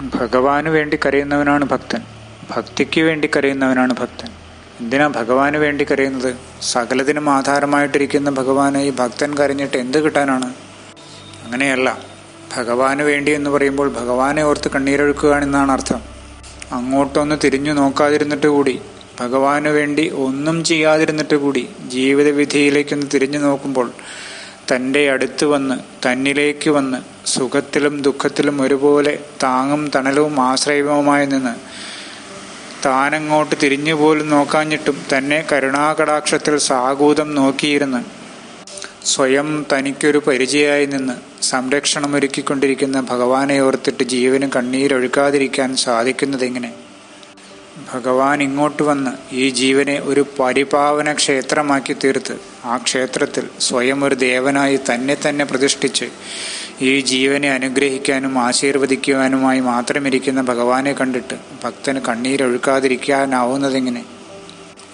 ഭഗവാന് വേണ്ടി കരയുന്നവനാണ് ഭക്തൻ. ഭക്തിക്ക് വേണ്ടി കരയുന്നവനാണ് ഭക്തൻ. എന്തിനാ ഭഗവാന് വേണ്ടി കരയുന്നത്? സകലത്തിനും ആധാരമായിട്ടിരിക്കുന്ന ഭഗവാനെ ഈ ഭക്തൻ കരഞ്ഞിട്ട് എന്ത് കിട്ടാനാണ്? അങ്ങനെയല്ല. ഭഗവാന് വേണ്ടി എന്ന് പറയുമ്പോൾ ഭഗവാനെ ഓർത്ത് കണ്ണീരൊഴുക്കുകയാണെന്നാണ് അർത്ഥം. അങ്ങോട്ടൊന്ന് തിരിഞ്ഞു നോക്കാതിരുന്നിട്ട് കൂടി ഭഗവാന് വേണ്ടി ഒന്നും ചെയ്യാതിരുന്നിട്ട് കൂടി ജീവിതവിധിയിലേക്കൊന്ന് തിരിഞ്ഞു നോക്കുമ്പോൾ തന്റെ അടുത്ത് വന്ന് തന്നിലേക്ക് വന്ന് സുഖത്തിലും ദുഃഖത്തിലും ഒരുപോലെ താങ്ങും തണലവും ആശ്രയവുമായി നിന്ന് താനങ്ങോട്ട് തിരിഞ്ഞു പോലും നോക്കാഞ്ഞിട്ടും തന്നെ കരുണാകടാക്ഷത്തിൽ സാഗൂതം നോക്കിയിരുന്ന് സ്വയം തനിക്കൊരു പരിചയമായി നിന്ന് സംരക്ഷണമൊരുക്കിക്കൊണ്ടിരിക്കുന്ന ഭഗവാനെ ഓർത്തിട്ട് ജീവന് കണ്ണീരൊഴുക്കാതിരിക്കാൻ സാധിക്കുന്നതെങ്ങനെ? ഭഗവാൻ ഇങ്ങോട്ട് വന്ന് ഈ ജീവനെ ഒരു പരിപാവന ക്ഷേത്രമാക്കി തീർത്ത് ആ ക്ഷേത്രത്തിൽ സ്വയം ഒരു ദേവനായി തന്നെ തന്നെ പ്രതിഷ്ഠിച്ച് ഈ ജീവനെ അനുഗ്രഹിക്കാനും ആശീർവദിക്കുവാനുമായി മാത്രമിരിക്കുന്ന ഭഗവാനെ കണ്ടിട്ട് ഭക്തന് കണ്ണീരൊഴുക്കാതിരിക്കാനാവുന്നതെങ്ങനെ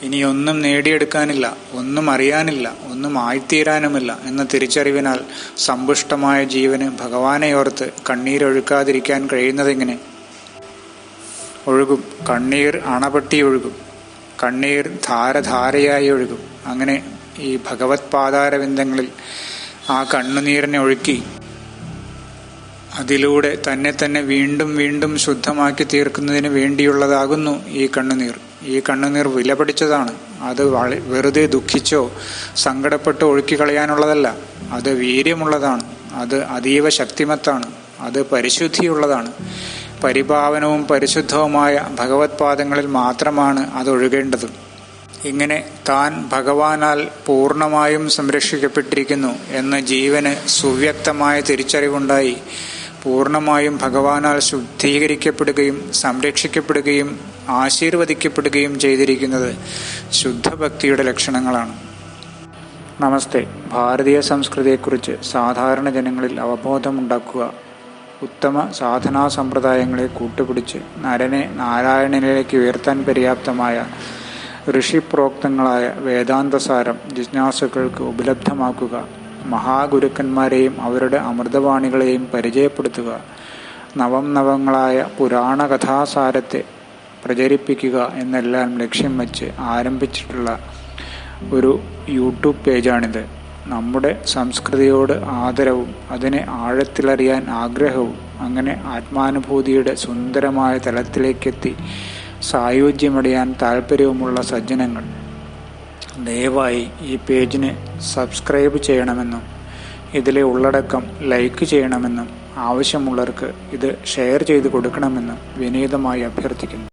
ഇനി ഒന്നും നേടിയെടുക്കാനില്ല ഒന്നും അറിയാനില്ല ഒന്നും ആയിത്തീരാനുമില്ല എന്ന തിരിച്ചറിവിനാൽ സമ്പുഷ്ടമായ ജീവന് ഭഗവാനെ ഓർത്ത് കണ്ണീരൊഴുക്കാതിരിക്കാൻ കഴിയുന്നതെങ്ങനെ? ഒഴുകും. കണ്ണീർ അണപട്ടി ഒഴുകും. കണ്ണീർ ധാരധാരയായി ഒഴുകും. അങ്ങനെ ഈ ഭഗവത് പാതാരവിന്ദങ്ങളിൽ ആ കണ്ണുനീരിനെ ഒഴുക്കി അതിലൂടെ തന്നെ തന്നെ വീണ്ടും വീണ്ടും ശുദ്ധമാക്കി തീർക്കുന്നതിന് വേണ്ടിയുള്ളതാകുന്നു ഈ കണ്ണുനീർ. ഈ കണ്ണുനീർ വിലപിടിച്ചതാണ് അത് വെറുതെ ദുഃഖിച്ചോ സങ്കടപ്പെട്ടോ ഒഴുക്കി കളയാനുള്ളതല്ല. അത് വീര്യമുള്ളതാണ്. അത് അതീവ ശക്തിമത്താണ്. അത് പരിശുദ്ധിയുള്ളതാണ്. പരിപാവനവും പരിശുദ്ധവുമായ ഭഗവത് പാദങ്ങളിൽ മാത്രമാണ് അതൊഴുകേണ്ടത്. ഇങ്ങനെ താൻ ഭഗവാനാൽ പൂർണമായും സംരക്ഷിക്കപ്പെട്ടിരിക്കുന്നു എന്ന ജീവന് സുവ്യക്തമായ തിരിച്ചറിവുണ്ടായി. പൂർണമായും ഭഗവാനാൽ ശുദ്ധീകരിക്കപ്പെടുകയും സംരക്ഷിക്കപ്പെടുകയും ആശീർവദിക്കപ്പെടുകയും ചെയ്തിരിക്കുന്നത് ശുദ്ധഭക്തിയുടെ ലക്ഷണങ്ങളാണ്. നമസ്തേ. ഭാരതീയ സംസ്കൃതിയെക്കുറിച്ച് സാധാരണ ജനങ്ങളിൽ അവബോധമുണ്ടാക്കുക ഉത്തമ സാധനാ സമ്പ്രദായങ്ങളെ കൂട്ടുപിടിച്ച് നരനെ നാരായണനിലേക്ക് ഉയർത്താൻ പര്യാപ്തമായ ഋഷിപ്രോക്തങ്ങളായ വേദാന്തസാരം ജിജ്ഞാസുക്കൾക്ക് ഉപലബ്ധമാക്കുക. മഹാഗുരുക്കന്മാരെയും അവരുടെ അമൃതവാണികളെയും പരിചയപ്പെടുത്തുക. നവം നവങ്ങളായ പുരാണ കഥാസാരത്തെ പ്രചരിപ്പിക്കുക എന്നെല്ലാം ലക്ഷ്യം വച്ച് ആരംഭിച്ചിട്ടുള്ള ഒരു യൂട്യൂബ് പേജാണിത്. നമ്മുടെ സംസ്കൃതിയോട് ആദരവും അതിനെ ആഴത്തിലറിയാൻ ആഗ്രഹവും അങ്ങനെ ആത്മാനുഭൂതിയുടെ സുന്ദരമായ തലത്തിലേക്കെത്തി സായുജ്യമടയാൻ താല്പര്യവുമുള്ള സജ്ജനങ്ങൾ. ദയവായി ഈ പേജിനെ സബ്സ്ക്രൈബ് ചെയ്യണമെന്നും ഇതിലെ ഉള്ളടക്കം ലൈക്ക് ചെയ്യണമെന്നും ആവശ്യമുള്ളവർക്ക് ഇത് ഷെയർ ചെയ്ത് കൊടുക്കണമെന്നും വിനീതമായി അഭ്യർത്ഥിക്കുന്നു.